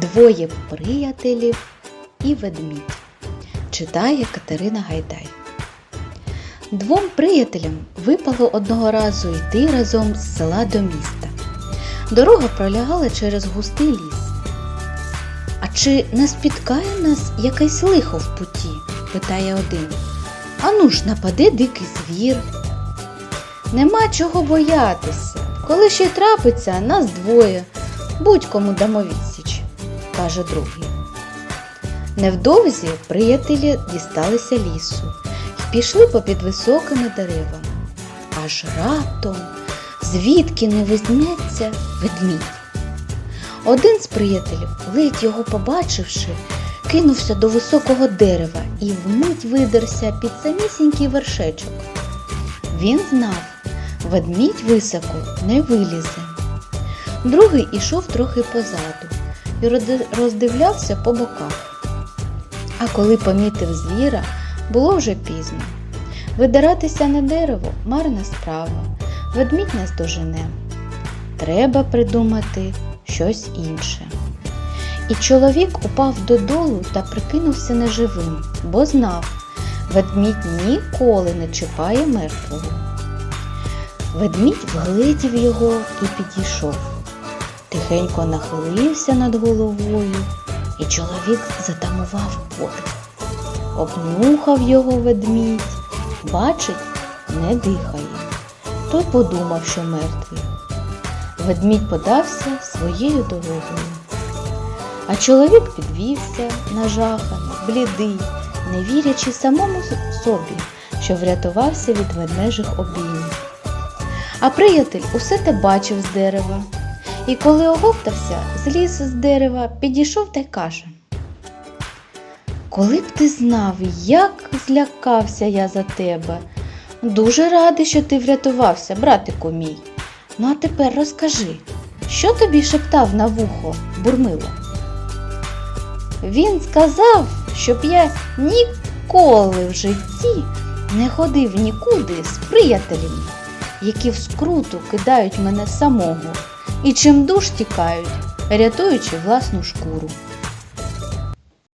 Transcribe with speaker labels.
Speaker 1: Двоє приятелів і ведмідь. Читає Катерина Гайдай. Двом приятелям випало одного разу йти разом з села до міста. Дорога пролягала через густий ліс. А чи не спіткає нас якесь лихо в путі? питає один. Ану ж нападе дикий звір. Нема чого боятися. Коли ще трапиться, нас двоє. Будь-кому дамо відсіч, каже другий. Невдовзі приятелі дісталися лісу і пішли попід високими деревами. Аж раптом, звідки не візьметься ведмідь. Один з приятелів, ледь його побачивши, кинувся до високого дерева і вмить видерся під самісінький вершечок. Він знав, ведмідь високо не вилізе. Другий ішов трохи позаду і роздивлявся по боках. А коли помітив звіра, було вже пізно. Видиратися на дерево марна справа, ведмідь нас дожене. Треба придумати щось інше. І чоловік упав додолу та прикинувся неживим, бо знав, ведмідь ніколи не чіпає мертвого. Ведмідь вгледів його і підійшов. Тихенько нахилився над головою, і чоловік затамував подих. Обнюхав його ведмідь, бачить, не дихає. Той подумав, що мертвий. Ведмідь подався своєю дорогою. А чоловік підвівся, нажаханий, блідий, не вірячи самому собі, що врятувався від ведмежих обіймів. А приятель усе те бачив з дерева. І коли оговтався, зліз з дерева, підійшов та й каже. Коли б ти знав, як злякався я за тебе. Дуже радий, що ти врятувався, братику мій. Ну а тепер розкажи, що тобі шептав на вухо бурмило? Він сказав, щоб я ніколи в житті не ходив нікуди з приятелями, які в скруту кидають мене самого і чим душ тікають, рятуючи власну шкуру.